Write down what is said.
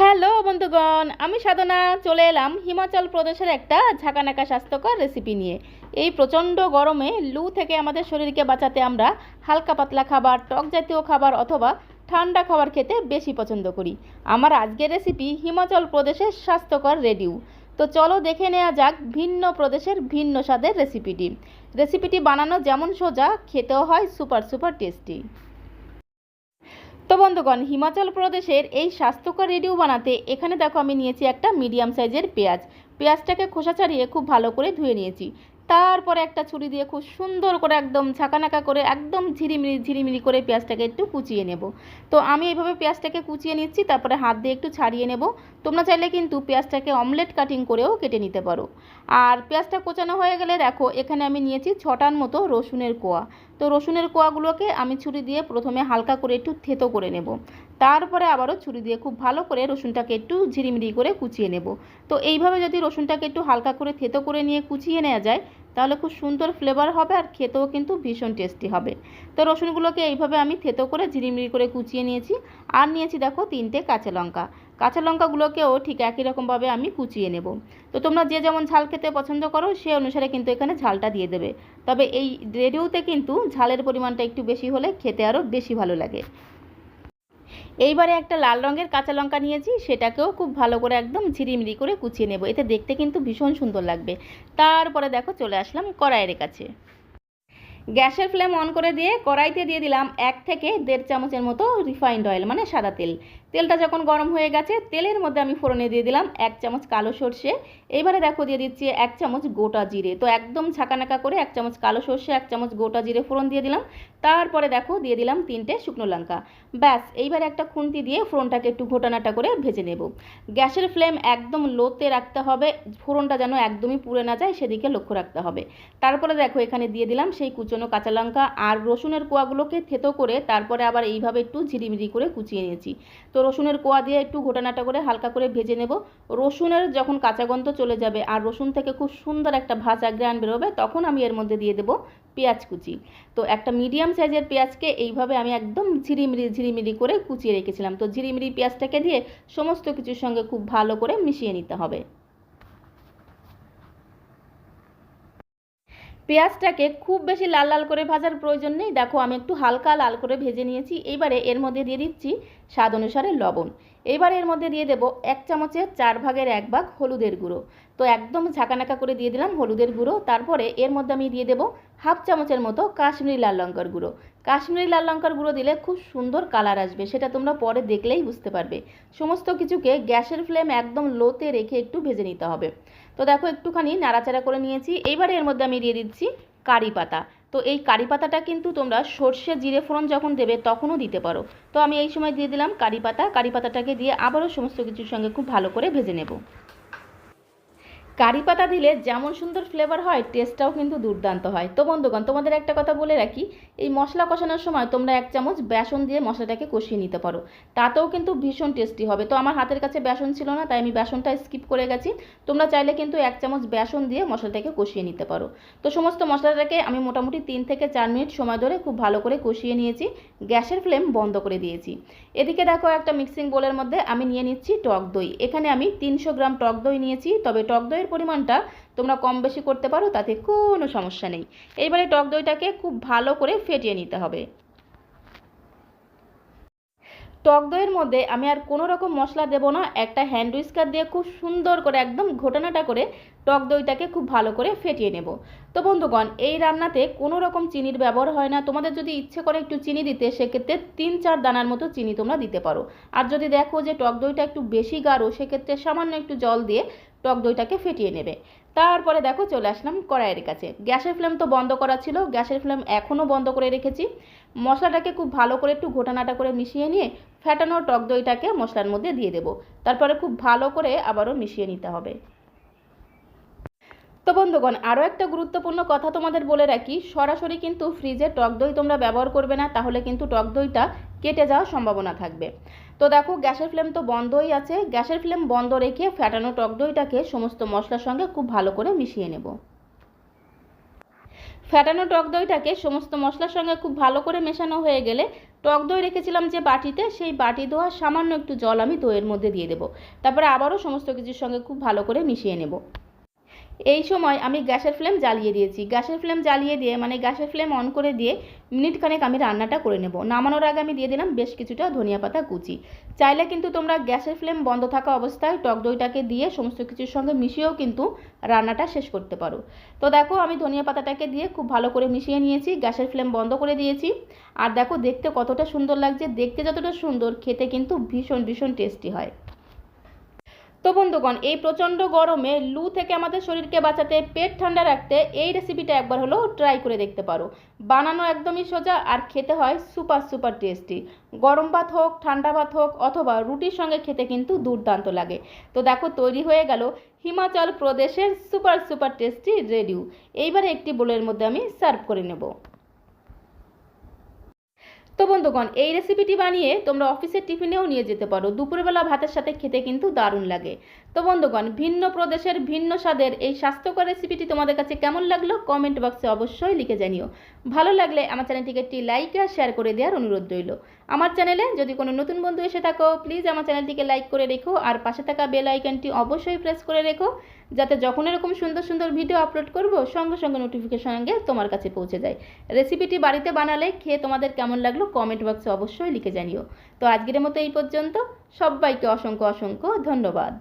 Hello বন্ধুগণ, আমি সাধনা, চলে এলাম হিমাচল প্রদেশের একটা ঝাঁকানাকা স্বাস্থ্যকর রেসিপি নিয়ে। এই প্রচণ্ড গরমে লু থেকে আমাদের শরীরকে বাঁচাতে আমরা হালকা পাতলা খাবার, টক জাতীয় খাবার অথবা ঠান্ডা খাবার খেতে বেশি পছন্দ করি। আমার আজকের রেসিপি হিমাচল প্রদেশের স্বাস্থ্যকর রেডিউ তো চলো দেখে নেওয়া যাক ভিন্ন প্রদেশের ভিন্ন স্বাদের রেসিপিটি রেসিপিটি বানানো যেমন সোজা, খেতেও হয় সুপার সুপার টেস্টি তো বন্ধুগণ, হিমাচল প্রদেশের এই স্বাস্থ্যকর রেডিও বানাতে এখানে দেখো আমি নিয়েছি একটা মিডিয়াম সাইজের পেঁয়াজ। পেঁয়াজটাকে খোসা ছাড়িয়ে খুব ভালো করে ধুয়ে নিয়েছি। তারপরে একটা ছুরি দিয়ে খুব সুন্দর করে একদম ঝাঁকানাকা করে একদম ঝিরিমিরি ঝিরিমিরি করে পেঁয়াজটাকে একটু কুচিয়ে নেব। তো আমি এইভাবে পেঁয়াজটাকে কুচিয়ে নিচ্ছি, তারপরে হাত দিয়ে একটু ছাড়িয়ে নেব। তোমরা চাইলে কিন্তু পেঁয়াজটাকে অমলেট কাটিং করেও কেটে নিতে পারো। আর পেঁয়াজটা কোচানো হয়ে গেলে দেখো, এখানে আমি নিয়েছি ছটার মতো রসুনের কোয়া। তো রসুনের কোয়াগুলোকে আমি ছুরি দিয়ে প্রথমে হালকা করে একটু থেতো করে নেব। তারপরে আবারও ছুরি দিয়ে খুব ভালো করে রসুনটাকে একটু ঝিরিমিরি করে কুচিয়ে নেব। তো এইভাবে যদি রসুনটাকে একটু হালকা করে থেতো করে নিয়ে কুচিয়ে নেওয়া যায়, তাহলে খুব সুন্দর ফ্লেভার হবে আর খেতেও কিন্তু ভীষণ টেস্টি হবে। তো রসুনগুলোকে এইভাবে আমি থেতো করে ঝিরিমিরি করে কুচিয়ে নিয়েছি। আর নিয়েছি দেখো তিনটে কাঁচা লঙ্কা। কাঁচা লঙ্কাগুলোকেও ঠিক একই রকমভাবে আমি কুচিয়ে নেব। তো তোমরা যে যেমন ঝাল খেতে পছন্দ করো, সে অনুসারে কিন্তু এখানে ঝালটা দিয়ে দেবে। তবে এই রেডিওতে কিন্তু ঝালের পরিমাণটা একটু বেশি হলে খেতে আরও বেশি ভালো লাগে। এইবারে একটা লাল রঙের কাঁচা লঙ্কা নিয়েছি, সেটাকেও খুব ভালো করে একদম ঝিরিমিরি করে কুচিয়ে নেব। এতে দেখতে কিন্তু ভীষণ সুন্দর লাগবে। তারপরে দেখো চলে আসলাম কড়াইয়ের কাছে। গ্যাসের ফ্লেম অন করে দিয়ে কড়াইতে দিয়ে দিলাম এক থেকে দেড় চামচের মতো রিফাইন্ড অয়েল মানে সাদা তেল। তেলটা যখন গরম হয়ে গেছে, তেলের মধ্যে আমি ফোড়নে দিয়ে দিলাম এক চামচ কালো সর্ষে। এবারে দেখো দিয়ে দিচ্ছি এক চামচ গোটা জিরে। তো একদম ছাকানাকা করে এক চামচ কালো সর্ষে, এক চামচ গোটা জিরে ফোড়ন দিয়ে দিলাম। তারপরে দেখো দিয়ে দিলাম তিনটে শুকনো লঙ্কা। ব্যাস, এইবারে একটা খুন্তি দিয়ে ফোড়নটাকে একটু ঘোটানাটা করে ভেজে নেব। গ্যাসের ফ্লেম একদম লোতে রাখতে হবে, ফোড়নটা যেন একদমই পুড়ে না যায়, সেদিকে লক্ষ্য রাখতে হবে। তারপরে দেখো এখানে দিয়ে দিলাম সেই কুচনো কাঁচা লঙ্কা আর রসুনের কোয়াগুলোকে থেতো করে, তারপরে আবার এইভাবে একটু ঝিরিমিরি করে কুচিয়ে নিয়েছি। তো রসুনের কোয়া দিয়ে একটু ঘোটানাটা করে হালকা করে ভেজে নেব। রসুনের যখন কাঁচা গন্ধ চলে যাবে আর রসুন থেকে খুব সুন্দর একটা ভাজা গ্রান বেরোবে, তখন আমি এর মধ্যে দিয়ে দেবো পেঁয়াজ কুচি। তো একটা মিডিয়াম সাইজের পেঁয়াজকে এইভাবে আমি একদম ঝিরিমিরি ঝিরিমিরি করে কুচিয়ে রেখেছিলাম। তো ঝিরিমিরি পেঁয়াজটাকে দিয়ে সমস্ত কিছুর সঙ্গে খুব ভালো করে মিশিয়ে নিতে হবে। পেঁয়াজটাকে খুব বেশি লাল লাল করে ভাজার প্রয়োজন নেই। দেখো, আমি একটু হালকা লাল করে ভেজে নিয়েছি। এইবারে এর মধ্যে দিয়ে দিচ্ছি স্বাদ অনুসারে লবণ। এবারে এর মধ্যে দিয়ে দেবো এক চামচের চার ভাগের এক ভাগ হলুদের গুঁড়ো। তো একদম ঝাঁকানাকা করে দিয়ে দিলাম হলুদের গুঁড়ো। তারপরে এর মধ্যে আমি দিয়ে দেবো হাফ চামচের মতো কাশ্মীরি লাল লঙ্কার গুঁড়ো। কাশ্মীরি লাল লঙ্কার গুঁড়ো দিলে খুব সুন্দর কালার আসবে, সেটা তোমরা পরে দেখলেই বুঝতে পারবে। সমস্ত কিছুকে গ্যাসের ফ্লেম একদম লোতে রেখে একটু ভেজে নিতে হবে। তো দেখো একটুখানি নাড়াচাড়া করে নিয়েছি। এইবারে এর মধ্যে আমি দিয়ে দিচ্ছি কারি পাতা। তো এই কারি পাতাটা কিন্তু তোমরা সর্ষে জিরে ফোড়ন যখন দেবে তখনও দিতে পারো। তো আমি এই সময় দিয়ে দিলাম কারি পাতা। কারি পাতাটাকে দিয়ে আবারও সমস্ত কিছুর সঙ্গে খুব ভালো করে ভেজে নেব। কারি পাতা দিলে যেমন সুন্দর ফ্লেভার হয় টেস্টটাও কিন্তু দুর্দান্ত হয়। তো বন্ধুগণ, তোমাদের একটা কথা বলে রাখি, এই মশলা কষানোর সময় তোমরা এক চামচ বেসন দিয়ে মশলাটাকে কষিয়ে নিতে পারো। তাতেও কিন্তু ভীষণ টেস্টি হবে। তো আমার হাতের কাছে বেসন ছিল না, তাই আমি বেসনটা স্কিপ করে গেছি। তোমরা চাইলে কিন্তু এক চামচ বেসন দিয়ে মশলাটাকে কষিয়ে নিতে পারো। তো সমস্ত মশলাটাকে আমি মোটামুটি তিন থেকে চার মিনিট সময় ধরে খুব ভালো করে কষিয়ে নিয়েছি। গ্যাসের ফ্লেম বন্ধ করে দিয়েছি। এদিকে দেখো একটা মিক্সিং বোলের মধ্যে আমি নিয়ে নিচ্ছি টক দই। এখানে আমি তিনশো গ্রাম টক দই নিয়েছি। তবে টক দইয়ের পরিমাণটা তোমরা কম বেশি করতে পারো, তাতে কোনো সমস্যা নেই। এইবারে টক দইটাকে খুব ভালো করে ফেটিয়ে নিতে হবে। টক দইয়ের মধ্যে আমি আর কোনো রকম মশলা দেবো না, একটা হ্যান্ড উইস্কার দিয়ে খুব সুন্দর করে একদম ঘটনাটা করে টক দইটাকে খুব ভালো করে ফেটিয়ে নেব। তো বন্ধুগণ, এই রান্নাতে কোনো রকম চিনির ব্যবহার হয় না। তোমাদের যদি ইচ্ছে করে একটু চিনি দিতে, সেক্ষেত্রে তিন চার দানার মতো চিনি তোমরা দিতে পারো। আর যদি দেখো যে টক দইটা একটু বেশি গাঢ়, সেক্ষেত্রে সামান্য একটু জল দিয়ে টক দইটাকে ফেটিয়ে নেবে। তারপরে দেখো চলে আসলাম কড়াইয়ের কাছে। গ্যাসের ফ্লেম তো বন্ধ করা ছিল, গ্যাসের ফ্লেম এখনও বন্ধ করে রেখেছি। মশলাটাকে খুব ভালো করে একটু ঘোটানাটা করে মিশিয়ে নিয়ে ফ্যাটানো টক দইটাকে মশলার মধ্যে দিয়ে দেবো। তারপরে খুব ভালো করে আবারও মিশিয়ে নিতে হবে। তো বন্ধুগণ, আরও একটা গুরুত্বপূর্ণ কথা তোমাদের বলে রাখি, সরাসরি কিন্তু ফ্রিজে টক দই তোমরা ব্যবহার করবে না, তাহলে কিন্তু টক দইটা কেটে যাওয়ার সম্ভাবনা থাকবে। তো দেখো, গ্যাসের ফ্লেম তো বন্ধই আছে। গ্যাসের ফ্লেম বন্ধ রেখে ফ্যাটানো টক দইটাকে সমস্ত মশলার সঙ্গে খুব ভালো করে মিশিয়ে নেব। ফ্যাটানো টক দইটাকে সমস্ত মশলার সঙ্গে খুব ভালো করে মেশানো হয়ে গেলে টক দই রেখেছিলাম যে বাটিতে, সেই বাটি ধোয়া সামান্য একটু জল আমি দইয়ের মধ্যে দিয়ে দেবো। তারপরে আবারও সমস্ত কিছুর সঙ্গে খুব ভালো করে মিশিয়ে নেব। এই সময় আমি গ্যাসের ফ্লেম জ্বালিয়ে দিয়েছি। গ্যাসের ফ্লেম জ্বালিয়ে দিয়ে মানে গ্যাসের ফ্লেম অন করে দিয়ে মিনিট খানেক আমি রান্নাটা করে নেব। নামানোর আগে আমি দিয়ে দিলাম বেশ কিছুটা ধনিয়া পাতা কুচি। চাইলে কিন্তু তোমরা গ্যাসের ফ্লেম বন্ধ থাকা অবস্থায় টক দইটাকে দিয়ে সমস্ত কিছুর সঙ্গে মিশিয়েও কিন্তু রান্নাটা শেষ করতে পারো। তো দেখো, আমি ধনিয়া পাতাটাকে দিয়ে খুব ভালো করে মিশিয়ে নিয়েছি, গ্যাসের ফ্লেম বন্ধ করে দিয়েছি। আর দেখো, দেখতে কতটা সুন্দর লাগছে। দেখতে যতটা সুন্দর, খেতে কিন্তু ভীষণ ভীষণ টেস্টি হয়। তো বন্ধুগণ, এই প্রচণ্ড গরমে লু থেকে আমাদের শরীরকে বাঁচাতে, পেট ঠান্ডা রাখতে এই রেসিপিটা একবার হলেও ট্রাই করে দেখতে পারো। বানানো একদমই সোজা আর খেতে হয় সুপার সুপার টেস্টি গরম ভাত হোক, ঠান্ডা ভাত হোক, অথবা রুটির সঙ্গে খেতে কিন্তু দুর্দান্ত লাগে। তো দেখো, তৈরি হয়ে গেল হিমাচল প্রদেশের সুপার সুপার টেস্টি রেডিউ এইবারে একটি বোলের মধ্যে আমি সার্ভ করে নেব। তো বন্ধুগণ, এই রেসিপিটি বানিয়ে তোমরা অফিসের টিফিনেও নিয়ে যেতে পারো। দুপুরবেলা ভাতের সাথে খেতে কিন্তু দারুণ লাগে। তো বন্ধুগণ, ভিন্ন প্রদেশের ভিন্ন স্বাদের এই স্বাস্থ্যকর রেসিপিটি তোমাদের কাছে কেমন লাগল কমেন্ট বক্সে অবশ্যই লিখে জানিও। ভালো লাগলে আমার চ্যানেলটিকে একটি লাইক আর শেয়ার করে দেওয়ার অনুরোধ রইল। আমার চ্যানেলে যদি কোনো নতুন বন্ধু এসে থাকো প্লিজ আমার চ্যানেলটিকে লাইক করে রেখো আর পাশে থাকা বেল আইকনটি অবশ্যই প্রেস করে রেখো। যাতে যখন এরকম সুন্দর সুন্দর ভিডিও আপলোড করব, সঙ্গে সঙ্গে নোটিফিকেশন আগে তোমার কাছে পৌঁছে যায়। রেসিপিটি বাড়িতে বানালে খেয়ে তোমাদের কেমন লাগল কমেন্ট বক্সে অবশ্যই লিখে জানিও। তো আজকের মতো এই পর্যন্ত। সবাইকে অসংখ্য অসংখ্য ধন্যবাদ।